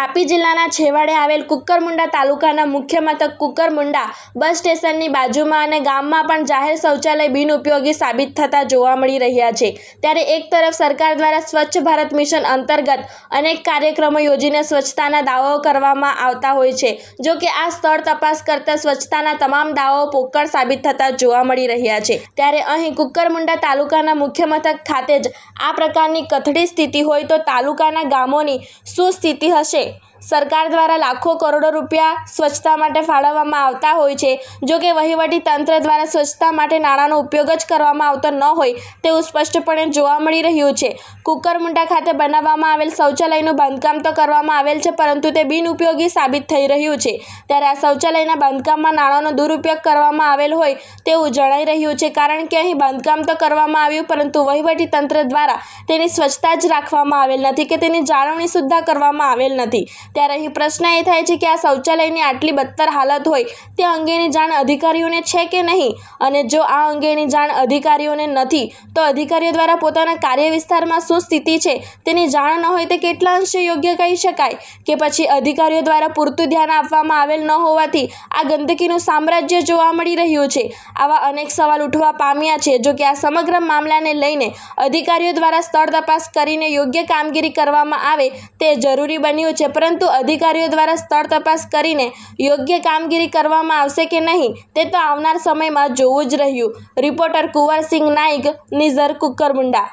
તાપી જિલ્લાના છેવાડે આવેલ કુકરમુંડા તાલુકાના મુખ્ય મથક કુકરમુંડા બસ સ્ટેશનની બાજુમાં અને ગામમાં પણ જાહેર શૌચાલય બિનઉપયોગી સાબિત થતા જોવા મળી રહ્યા છે. ત્યારે એક તરફ સરકાર દ્વારા સ્વચ્છ ભારત મિશન અંતર્ગત અનેક કાર્યક્રમો યોજીને સ્વચ્છતાના દાવાઓ કરવામાં આવતા હોય છે. જો કે આ સ્થળ તપાસ કરતા સ્વચ્છતાના તમામ દાવાઓ પોકળ સાબિત થતા જોવા મળી રહ્યા છે. ત્યારે અહીં કુકરમુંડા તાલુકાના મુખ્ય મથક ખાતે જ આ પ્રકારની કથળી સ્થિતિ હોય તો તાલુકાના ગામોની શું સ્થિતિ હશે? સરકાર દ્વારા લાખો કરોડો રૂપિયા સ્વચ્છતા માટે ફાળવવામાં આવતા હોય છે. જો કે વહીવટી તંત્ર દ્વારા સ્વચ્છતા માટે નાણાંનો ઉપયોગ જ કરવામાં આવતો ન હોય તેવું સ્પષ્ટપણે જોવા મળી રહ્યું છે. કુકરમુંડા ખાતે બનાવવામાં આવેલ શૌચાલયનું બાંધકામ તો કરવામાં આવેલ છે, પરંતુ તે બિનઉપયોગી સાબિત થઈ રહ્યું છે. ત્યારે આ શૌચાલયના બાંધકામમાં નાણાંનો દુરુપયોગ કરવામાં આવેલ હોય તેવું જણાઈ રહ્યું છે. કારણ કે અહીં બાંધકામ તો કરવામાં આવ્યું, પરંતુ વહીવટી તંત્ર દ્વારા તેની સ્વચ્છતા જ રાખવામાં આવેલ નથી કે તેની જાળવણી સુદ્ધા કરવામાં આવેલ નથી. ત્યારે અહીં પ્રશ્ન એ થાય છે કે આ શૌચાલયની આટલી બદતર હાલત હોય, તે અંગેની જાણ અધિકારીઓને છે કે નહીં? અને જો આ અંગેની જાણ અધિકારીઓને નથી, તો અધિકારીઓ દ્વારા પોતાના કાર્ય વિસ્તારમાં શું સ્થિતિ છે? તેની જાણ ન હોય તે કેટલા અંશે યોગ્ય કહી શકાય? કે પછી અધિકારીઓ દ્વારા પૂરતું ધ્યાન આપવામાં આવેલ ન હોવાથી આ ગંદકીનું સામ્રાજ્ય જોવા મળી રહ્યું છે? આવા અનેક સવાલ ઉઠવા પામ્યા છે, જો કે આ સમગ્ર મામલાને લઈને અધિકારીઓ દ્વારા સ્થળ તપાસ કરીને યોગ્ય કામગીરી કરવામાં આવે, તે જરૂરી બન્યું છે. પરંતુ અધિકારીઓ દ્વારા સ્થળ તપાસ કરીને યોગ્ય કામગીરી કરવામાં આવશે કે નહીં, તે તો આવનાર સમયમાં જોવું જ રહ્યું. રિપોર્ટર કુંવરસિંહ નાઇક નિઝર કુકરમુંડા